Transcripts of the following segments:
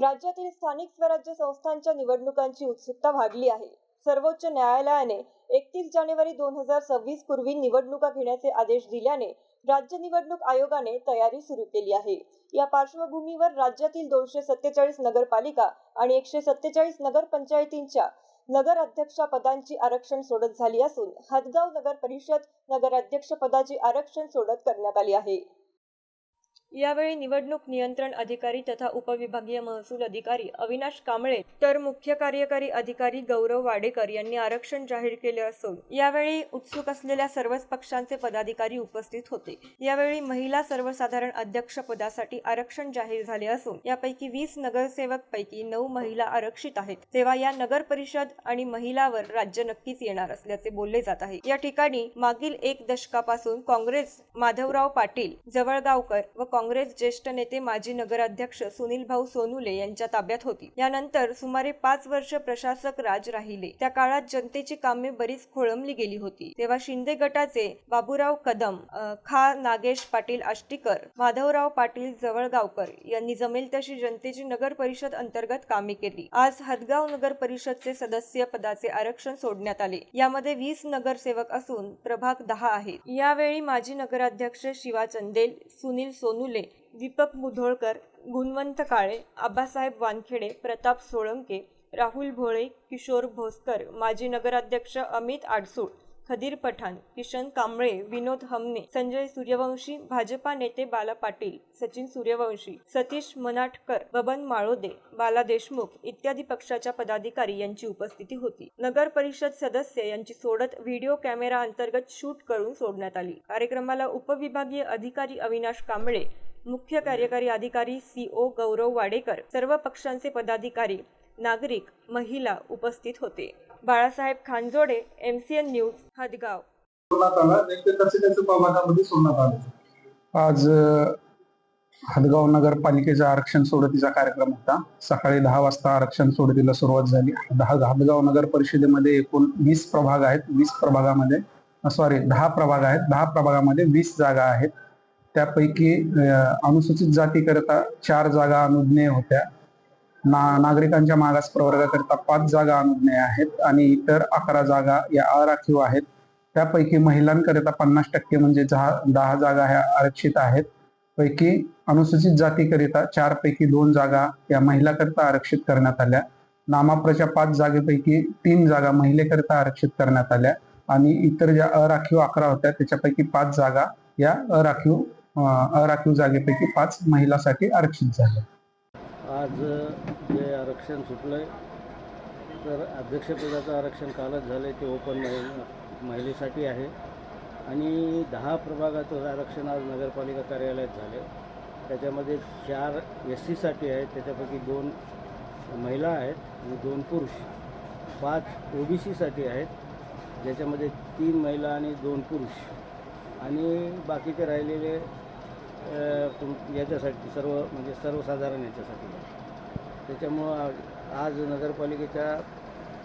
राज्यातील स्थानिक स्वराज्य संस्थांच्या निवडणुकांची उत्सुकता वाढली आहे. सर्वोच्च न्यायालयाने एकतीस जानेवारी दोन हजार सव्वीस पूर्वी निवडणुका घेण्याचे आदेश दिल्याने राज्य निवडणूक आयोगाने तयारी सुरू केली आहे. या पार्श्वभूमीवर राज्यातील दोनशे सत्तेचाळीस नगरपालिका आणि एकशे सत्तेचाळीस नगरपंचायतींच्या नगर अध्यक्षा पदांची आरक्षण सोडत झाली असून हदगाव नगर परिषद नगराध्यक्ष पदाची आरक्षण सोडत करण्यात आली आहे. यावेळी निवडणूक नियंत्रण अधिकारी तथा उपविभागीय महसूल अधिकारी अविनाश कांबळे तर मुख्य कार्यकारी अधिकारी गौरव वाडेकर यांनी आरक्षण जाहीर केले असून यावेळी उत्सुक असलेल्या सर्वच पक्षांचे पदाधिकारी उपस्थित होते. यावेळी महिला सर्वसाधारण अध्यक्ष पदासाठी आरक्षण जाहीर झाले असून यापैकी वीस नगरसेवक पैकी नऊ महिला आरक्षित आहेत. तेव्हा या नगर परिषद आणि महिलावर राज्य नक्कीच येणार असल्याचे बोलले जात आहे. या ठिकाणी मागील एक दशकापासून काँग्रेस माधवराव पाटील जवळगावकर व काँग्रेस ज्येष्ठ नेते माजी नगराध्यक्ष सुनील भाऊ सोनुले यांच्या ताब्यात होती. यानंतर सुमारे पाच वर्ष प्रशासक राज राहिले. त्या काळात जनतेची कामे बरीच खोळंबली गेली होती. तेव्हा शिंदे गटाचे बाबूराव कदम खा नागेश पाटील आष्टीकर माधवराव पाटील जवळगावकर यांनी जमेल तशी जनतेची नगर परिषद अंतर्गत कामे केली. आज हदगाव नगर परिषदचे सदस्य पदाचे आरक्षण सोडण्यात आले. यामध्ये वीस नगरसेवक असून प्रभाग दहा आहेत. यावेळी माजी नगराध्यक्ष शिवा चंदेल सुनील सोनू फुले दीपक मुधोळकर गुणवंत काळे आबासाहेब वानखेडे प्रताप सोळंके राहुल भोळे किशोर भोसकर माजी नगराध्यक्ष अमित आडसूळ खदीर पठाण किशन कांबळे विनोद हमने संजय सूर्यवंशी भाजपा नेते बाला पाटील सचिन सूर्यवंशी सतीश मनाटकर बबन माळोदे बाला देशमुख इत्यादी पक्षाच्या पदाधिकारी यांची उपस्थिती होती. नगर परिषद सदस्य यांची सोडत व्हिडिओ कॅमेरा अंतर्गत शूट करून सोडण्यात आली. कार्यक्रमाला उपविभागीय अधिकारी अविनाश कांबळे मुख्य कार्यकारी अधिकारी सी ओ गौरव वाडेकर सर्व पक्षांचे पदाधिकारी नागरिक महिला उपस्थित होते. Balasaheb Khanjode MCN news Hadgaon. प्रभागामध्ये आज हदगाव नगरपालिकेचा आरक्षण सोडतीचा कार्यक्रम होता. सकाळी दहा वाजता आरक्षण सोडतीला सुरुवात झाली. दहा हदगाव नगर परिषदेमध्ये एकूण वीस प्रभाग आहेत. वीस प्रभागामध्ये सॉरी दहा प्रभाग आहेत. दहा प्रभागामध्ये वीस जागा आहेत. त्यापैकी अनुसूचित जातीकरिता चार जागा अनुज्ञेय होत्या. ना नागरिकांच्या मागास प्रवर्गाकरिता पाच जागा अनुज्ञेय आहेत आणि इतर अकरा जागा या अराखीव आहेत. त्यापैकी महिलांकरिता पन्नास टक्के म्हणजे दहा जागा ह्या आरक्षित आहेत. पैकी अनुसूचित जातीकरिता चार पैकी दोन जागा या महिलाकरिता आरक्षित करण्यात आल्या. नामाप्रच्या पाच जागेपैकी तीन जागा महिलेकरिता आरक्षित करण्यात आल्या आणि इतर ज्या अराखीव अकरा होत्या त्याच्यापैकी पाच जागा या अराखीव अराखीव जागेपैकी पाच महिलासाठी आरक्षित झाल्या. आज जे आरक्षण सुटलं आहे तर अध्यक्षपदाचं आरक्षण कालच झालं आहे ते ओपन महि महिलेसाठी आहे. आणि दहा प्रभागाचं आरक्षण आज नगरपालिका कार्यालयात झाले त्याच्यामध्ये चार एस सीसाठी आहेत त्याच्यापैकी दोन महिला आहेत आणि दोन पुरुष. पाच ओ बी सीसाठी आहेत ज्याच्यामध्ये तीन महिला आणि दोन पुरुष. आणि बाकीचे राहिलेले तुम- याच्यासाठी सर्व म्हणजे सर्वसाधारण याच्यासाठी. त्याच्यामुळं आज नगरपालिकेच्या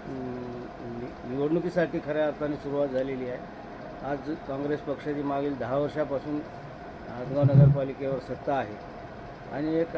नि- निवडणुकीसाठी खऱ्या अर्थाने सुरुवात झालेली आहे. आज काँग्रेस पक्षाची मागील दहा वर्षापासून आजगाव नगरपालिकेवर सत्ता आहे. आणि एक